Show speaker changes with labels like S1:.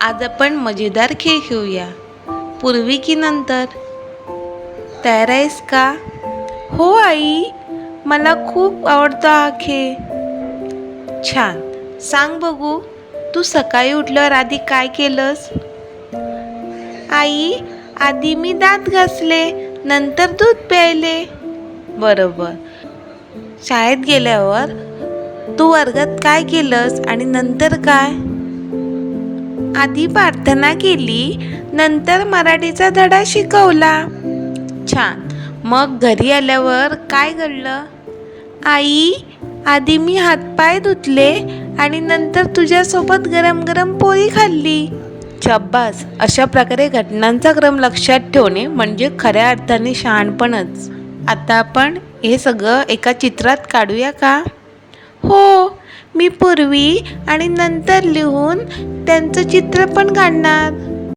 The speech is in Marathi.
S1: आज आपण मजेदार खेळ खेळूया. पूर्वी की नंतर? तयार आहेस का? हो आई. मला खूप आवडतो हा खेळ. छान. सांग बघू तू सकाळी उठल्यावर आधी काय केलंस? आई आधी मी दात घासले नंतर दूध प्यायले. बरोबर. शाळेत गेल्यावर तू वर्गात काय केलंस आणि नंतर काय? आधी प्रार्थना केली नंतर मराठीचा धडा शिकवला. छान. मग घरी आल्यावर काय घडलं? आई आधी मी हातपाय धुतले आणि नंतर तुझ्यासोबत गरम गरम पोळी खाल्ली. शब्बास अशा प्रकारे घटनांचा क्रम लक्षात ठेवणे म्हणजे खऱ्या अर्थाने शहाणपणच. आता आपण हे सगळं एका चित्रात काढूया का? हो. मी पूर्वी आणि नंतर लिहून त्यांचं चित्र पण काढणार.